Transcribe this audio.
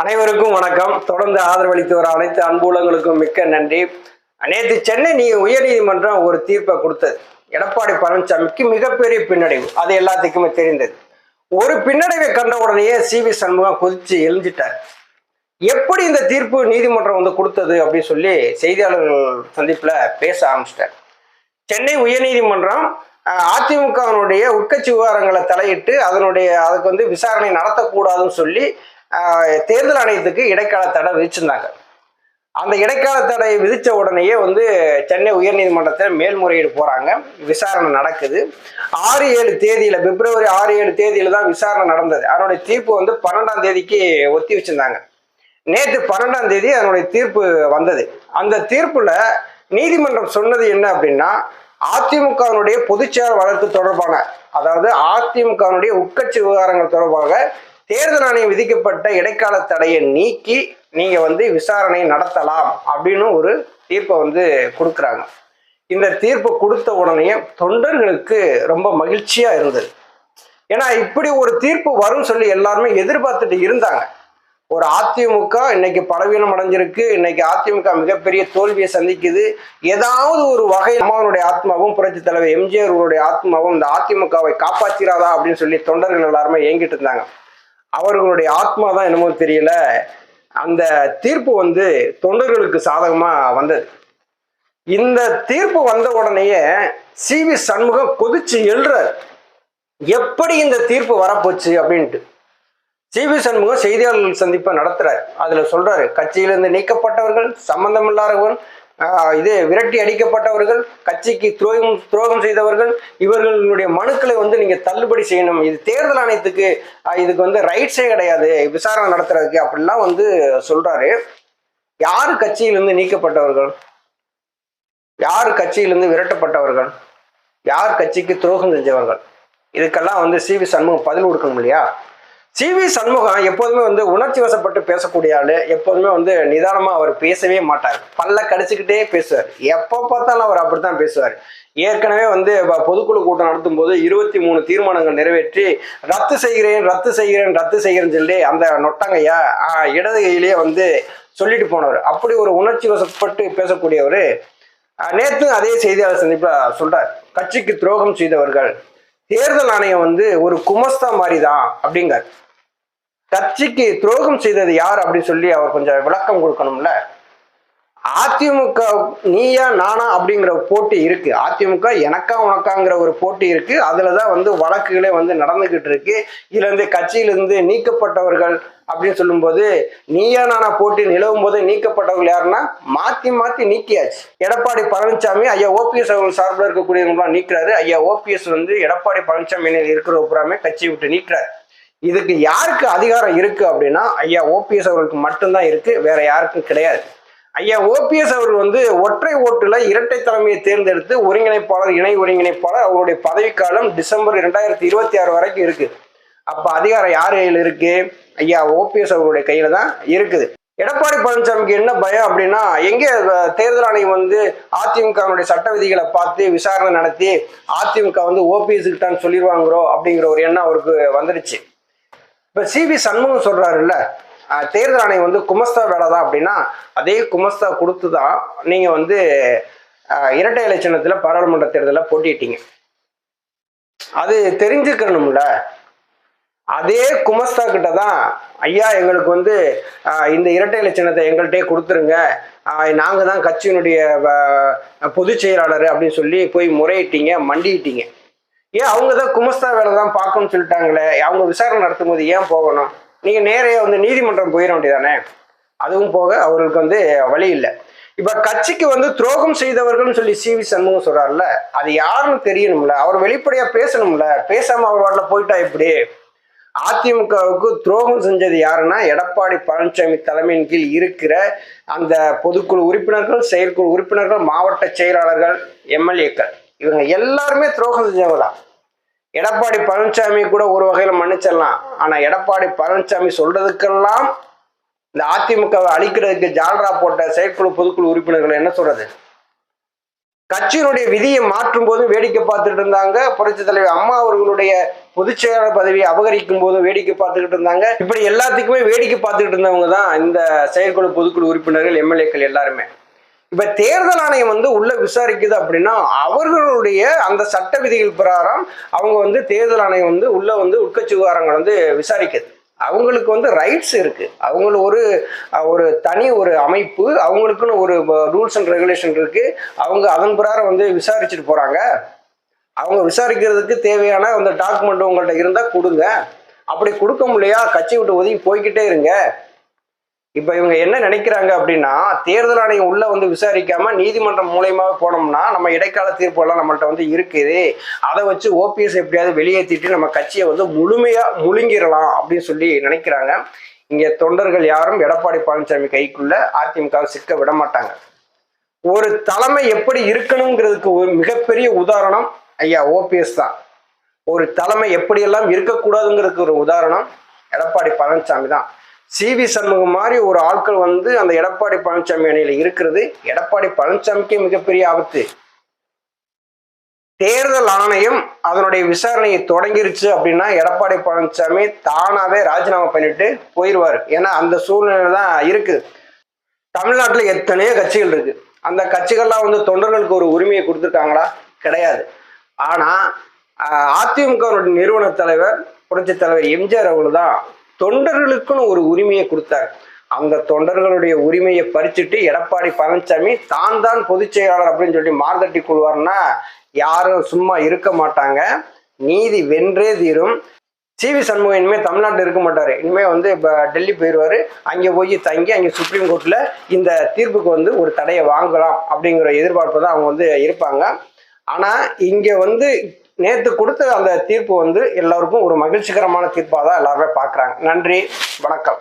அனைவருக்கும் வணக்கம். தொடர்ந்து ஆதரவளித்து வர அனைத்து அன்புலங்களுக்கும் மிக்க நன்றி. நேற்று சென்னை நீ உயர்நீதிமன்றம் ஒரு தீர்ப்பை கொடுத்தது. எடப்பாடி பழனிசாமிக்கு மிகப்பெரிய பின்னடைவு. அது எல்லாத்துக்குமே தெரிந்தது. ஒரு பின்னடைவை கண்ட உடனேயே சி. வி. சண்முகம் குதிச்சு எழுஞ்சிட்டார் எப்படி இந்த தீர்ப்பு நீதிமன்றம் வந்து கொடுத்தது அப்படின்னு சொல்லி செய்தியாளர்கள் சந்திப்பில் பேச ஆரம்பிச்சிட்டார். சென்னை உயர்நீதிமன்றம் அதிமுகவினுடைய உட்கட்சி விவகாரங்களை தலையிட்டு அதனுடைய அதுக்கு வந்து விசாரணை நடத்தக்கூடாதுன்னு சொல்லி தேர்தல் ஆணையத்துக்கு இடைக்கால தடை விதிச்சிருந்தாங்க. அந்த இடைக்கால தடை விதித்த உடனேயே வந்து சென்னை உயர்நீதிமன்றத்தில் மேல்முறையீடு போகிறாங்க விசாரணை நடக்குது. ஆறு ஏழு தேதியில் பிப்ரவரி ஆறு ஏழு தேதியில் தான் விசாரணை நடந்தது. அதனுடைய தீர்ப்பு வந்து பன்னெண்டாம் தேதிக்கு ஒத்தி வச்சிருந்தாங்க. நேற்று பன்னெண்டாம் தேதி அதனுடைய தீர்ப்பு வந்தது. அந்த தீர்ப்பில் நீதிமன்றம் சொன்னது என்ன அப்படின்னா அதிமுகவினுடைய பொதுச்செயல் வழக்கு தொடர்பான அதாவது அதிமுகவினுடைய உட்கட்சி விவகாரங்கள் தொடர்பாக தேர்தல் ஆணையம் விதிக்கப்பட்ட இடைக்கால தடையை நீக்கி நீங்க வந்து விசாரணை நடத்தலாம் அப்படின்னு ஒரு தீர்ப்பை வந்து கொடுக்குறாங்க. இந்த தீர்ப்பு கொடுத்த உடனே தொண்டர்களுக்கு ரொம்ப மகிழ்ச்சியா இருந்தது. ஏன்னா இப்படி ஒரு தீர்ப்பு வரும்னு சொல்லி எல்லாருமே எதிர்பார்த்துட்டு இருந்தாங்க. ஒரு அதிமுக இன்னைக்கு பலவீனம் அடைஞ்சிருக்கு இன்னைக்கு அதிமுக மிகப்பெரிய தோல்வியை சந்திக்குது. ஏதாவது ஒரு வகை அம்மாவனுடைய ஆத்மாவும் புரட்சி தலைவர் எம்ஜிஆர் ஆத்மாவும் இந்த அதிமுகவை காப்பாற்றிராதா அப்படின்னு சொல்லி தொண்டர்கள் எல்லாருமே ஏங்கிட்டு இருந்தாங்க. அவர்களுடைய ஆத்மா தான் என்னமோ தெரியல. அந்த தீர்ப்பு வந்து தொண்டர்களுக்கு சாதகமாக வந்தது. இந்த தீர்ப்பு வந்த உடனேயே சி வி சண்முகம் கொதிச்சு எழுறார். எப்படி இந்த தீர்ப்பு வரப்போச்சு அப்படின்ட்டு. சி வி சண்முகம் செய்தியாளர்கள் சந்திப்பை நடத்துறாரு. அதுல சொல்றாரு கட்சியிலிருந்து நீக்கப்பட்டவர்கள் சம்பந்தமில்லாதவர்கள் இது விரட்டி அடிக்கப்பட்டவர்கள் கட்சிக்கு துரோகம் துரோகம் செய்தவர்கள் இவர்களுடைய மனுக்களை வந்து நீங்க தள்ளுபடி செய்யணும். இது தேர்தல் ஆணையத்துக்கு இதுக்கு வந்து ரைட்ஸே கிடையாது. விசாரணை நடத்துறதுக்கு அப்படிலாம் வந்து சொல்றாரு. யார் கட்சியிலிருந்து நீக்கப்பட்டவர்கள்? யார் கட்சியிலிருந்து விரட்டப்பட்டவர்கள்? யார் கட்சிக்கு துரோகம் செஞ்சவர்கள்? இதுக்கெல்லாம் வந்து சி வி சண்முகம் பதில் கொடுக்கணும் இல்லையா? சி வி சண்முகம் எப்போதுமே வந்து உணர்ச்சி வசப்பட்டு பேசக்கூடிய ஆளு. எப்போதுமே வந்து நிதானமாக அவர் பேசவே மாட்டார். பல்ல கடிச்சுக்கிட்டே பேசுவார். எப்போ பார்த்தாலும் அவர் அப்படித்தான் பேசுவார். ஏற்கனவே வந்து பொதுக்குழு கூட்டம் நடத்தும் போது இருபத்தி மூணு தீர்மானங்கள் நிறைவேற்றி ரத்து செய்கிறேன் ரத்து செய்கிறேன் ரத்து செய்கிறேன்னு சொல்லி அந்த நொட்டங்கையா இடது கையிலேயே வந்து சொல்லிட்டு போனவர். அப்படி ஒரு உணர்ச்சி வசப்பட்டு பேசக்கூடியவர் நேற்று அதே செய்தியாளர் சந்திப்பில் சொல்றார். கட்சிக்கு துரோகம் செய்தவர்கள் தேர்தல் ஆணையம் வந்து ஒரு குமஸ்தா மாதிரி தான் அப்படிங்கார். கட்சிக்கு துரோகம் செய்தது யார் அப்படின்னு சொல்லி அவர் கொஞ்சம் விளக்கம் கொடுக்கணும்ல. அதிமுக நீயா நானா அப்படிங்கிற போட்டி இருக்கு. அதிமுக எனக்கா உனக்காங்கிற ஒரு போட்டி இருக்கு. அதுலதான் வந்து வழக்குகளே வந்து நடந்துகிட்டு இருக்கு. இதுல இருந்து கட்சியிலிருந்து நீக்கப்பட்டவர்கள் அப்படின்னு சொல்லும்போது நீயா நானா போட்டி நிலவும் போது நீக்கப்பட்டவர்கள் யாருன்னா மாத்தி மாத்தி நீக்கியாச்சு. எடப்பாடி பழனிசாமி ஐயா ஓபிஎஸ் அவர்கள் சார்பில் இருக்கக்கூடியவங்களாம் நீக்கிறாரு. ஐயா ஓபிஎஸ் வந்து எடப்பாடி பழனிசாமி இருக்கிற புறாமே கட்சி விட்டு நீக்கிறார். இதுக்கு யாருக்கு அதிகாரம் இருக்கு அப்படின்னா ஐயா ஓபிஎஸ் அவர்களுக்கு மட்டும்தான் இருக்கு வேற யாருக்கும் கிடையாது. ஐயா ஓபிஎஸ் அவர்கள் வந்து ஒற்றை ஓட்டுல இரட்டை தலைமையை தேர்ந்தெடுத்து ஒருங்கிணைப்பாளர் இணை ஒருங்கிணைப்பாளர் அவருடைய பதவிக்காலம் டிசம்பர் இரண்டாயிரத்தி இருபத்தி ஆறு வரைக்கும் இருக்கு. அப்ப அதிகாரம் யார் கையில் இருக்கு? ஐயா ஓபிஎஸ் அவருடைய கையில தான் இருக்குது. எடப்பாடி பழனிசாமிக்கு என்ன பயம் அப்படின்னா எங்க தேர்தல் ஆணையம் வந்து அதிமுகவினுடைய சட்ட விதிகளை பார்த்து விசாரணை நடத்தி அதிமுக வந்து ஓபிஎஸ்க்கு தான் சொல்லிடுவாங்களோ அப்படிங்கிற ஒரு எண்ணம் அவருக்கு வந்துருச்சு. இப்ப சிபி சண்முகம் சொல்றாருல்ல தேர்தல் ஆணையம் வந்து குமஸ்தா வேலை தான் அப்படின்னா அதே குமஸ்தா கொடுத்து தான் நீங்க வந்து இரட்டை இலட்சணத்துல பாராளுமன்ற தேர்தலில் போட்டிட்டீங்க அது தெரிஞ்சுக்கணும்ல. அதே குமஸ்தா கிட்ட தான் ஐயா எங்களுக்கு வந்து இந்த இரட்டை லட்சணத்தை எங்கள்கிட்டே கொடுத்துருங்க. நாங்கள் தான் கட்சியினுடைய பொதுச் செயலாளர் அப்படின்னு சொல்லி போய் முறையிட்டீங்க மண்டியிட்டீங்க. ஏன் அவங்க தான் குமஸ்தா வேலை தான் பார்க்கணும்னு சொல்லிட்டாங்களே? அவங்க விசாரணை நடத்தும் போது ஏன் போகணும்? நீங்கள் நேரே வந்து நீதிமன்றம் போயிட வேண்டியதானே? அதுவும் போக அவர்களுக்கு வந்து வழி இல்லை. இப்போ கட்சிக்கு வந்து துரோகம் செய்தவர்கள்னு சொல்லி சி வி சண்முகம் சொல்றாருல்ல அது யாருன்னு தெரியணும்ல? அவர் வெளிப்படையாக பேசணும்ல? பேசாமல் அவர் வாட்டில் போயிட்டா எப்படி? அதிமுகவுக்கு துரோகம் செஞ்சது யாருன்னா எடப்பாடி பழனிசாமி தலைமையின் கீழ் இருக்கிற அந்த பொதுக்குழு உறுப்பினர்கள் செயற்குழு உறுப்பினர்கள் மாவட்ட செயலாளர்கள் எம்எல்ஏக்கள். இவங்க எல்லாருமே துரோகம் செஞ்சவங்களா எடப்பாடி பழனிசாமி கூட ஒரு வகையில் மன்னிச்சிடலாம். ஆனால் எடப்பாடி பழனிசாமி சொல்றதுக்கெல்லாம் இந்த அதிமுகவை அழிக்கிறதுக்கு ஜால்ரா போட்ட செயற்குழு பொதுக்குழு உறுப்பினர்கள் என்ன சொல்றது? கட்சியினுடைய விதியை மாற்றும் போதும் வேடிக்கை பார்த்துட்டு இருந்தாங்க. புரட்சி தலைவர் அம்மா அவர்களுடைய பொதுச் செயலாளர் பதவியை அபகரிக்கும் போதும் வேடிக்கை பார்த்துக்கிட்டு இருந்தாங்க. இப்படி எல்லாத்துக்குமே வேடிக்கை பார்த்துக்கிட்டு இருந்தவங்க தான் இந்த செயற்குழு பொதுக்குழு உறுப்பினர்கள் எம்எல்ஏக்கள் எல்லாருமே. இப்ப தேர்தல் ஆணையம் வந்து உள்ள விசாரிக்குது அப்படின்னா அவர்களுடைய அந்த சட்ட விதிகள் பிரகாரம் அவங்க வந்து தேர்தல் ஆணையம் வந்து உள்ள வந்து உட்கட்சி விவகாரங்கள் வந்து விசாரிக்குது. அவங்களுக்கு வந்து ரைட்ஸ் இருக்கு. அவங்கள ஒரு ஒரு தனி ஒரு அமைப்பு அவங்களுக்குன்னு ஒரு ரூல்ஸ் அண்ட் ரெகுலேஷன் இருக்கு. அவங்க அதன் பிரகாரம் வந்து விசாரிச்சுட்டு போறாங்க. அவங்க விசாரிக்கிறதுக்கு தேவையான அந்த டாக்குமெண்ட் உங்கள்ட்ட இருந்தா கொடுங்க. அப்படி கொடுக்க முடியா கட்சி விட்டு ஒதுங்கி போய்கிட்டே இருங்க. இப்போ இவங்க என்ன நினைக்கிறாங்க அப்படின்னா தேர்தல் ஆணையம் உள்ள வந்து விசாரிக்காம நீதிமன்றம் மூலியமாவே போனோம்னா நம்ம இடைக்கால தீர்ப்பு எல்லாம் நம்மள்ட்ட வந்து இருக்குது. அதை வச்சு ஓபிஎஸ் எப்படியாவது வெளியேற்றிட்டு நம்ம கட்சியை வந்து முழுமையா முழுங்கிடலாம் அப்படின்னு சொல்லி நினைக்கிறாங்க. இங்க தொண்டர்கள் யாரும் எடப்பாடி பழனிசாமி கைக்குள்ள அதிமுக சிக்க விட மாட்டாங்க. ஒரு தலைமை எப்படி இருக்கணுங்கிறதுக்கு ஒரு மிகப்பெரிய உதாரணம் ஐயா ஓபிஎஸ் தான். ஒரு தலைமை எப்படியெல்லாம் இருக்கக்கூடாதுங்கிறதுக்கு ஒரு உதாரணம் எடப்பாடி பழனிசாமி தான். சிவி சண்முகம் மாதிரி ஒரு ஆட்கள் வந்து அந்த எடப்பாடி பழனிசாமி அணியில இருக்கிறது. எடப்பாடி பழனிசாமிக்கே மிகப்பெரிய ஆபத்து. தேர்தல் ஆணையம் அதனுடைய விசாரணையை தொடங்கிருச்சு அப்படின்னா எடப்பாடி பழனிசாமி தானாவே ராஜினாமா பண்ணிட்டு போயிடுவார் ஏன்னா அந்த சூழ்நிலை தான் இருக்குது தமிழ்நாட்டுல எத்தனையோ கட்சிகள் இருக்கு. அந்த கட்சிகள்லாம் வந்து தொண்டர்களுக்கு ஒரு உரிமையை கொடுத்துருக்காங்களா? கிடையாது. ஆனா அதிமுகவுடைய நிறுவன தலைவர் புரட்சி தலைவர் எம்ஜிஆர் அவர்கள் தான் தொண்டர்களுக்குன்னு ஒரு உரிமையை கொடுத்தார். அந்த தொண்டர்களுடைய உரிமையை பறிச்சுட்டு எடப்பாடி பழனிசாமி தான் தான் பொதுச் செயலாளர் அப்படின்னு சொல்லி மார்தட்டி கொள்வார்னா யாரும் சும்மா இருக்க மாட்டாங்க. நீதி வென்றே தீரும். சிவி சண்முகம் இனிமேல் தமிழ்நாட்டில் இருக்க மாட்டார். இனிமேல் வந்து இப்போ டெல்லி போயிடுவார் அங்கே போய் தங்கி அங்கே சுப்ரீம் கோர்ட்டில் இந்த தீர்ப்புக்கு வந்து ஒரு தடையை வாங்கலாம் அப்படிங்கிற எதிர்பார்ப்பு தான் அவங்க வந்து இருப்பாங்க. ஆனால் இங்கே வந்து நேற்று கொடுத்த அந்த தீர்ப்பு வந்து எல்லாருக்கும் ஒரு மகிழ்ச்சிகரமான தீர்ப்பாக தான் எல்லாருமே பார்க்குறாங்க. நன்றி வணக்கம்.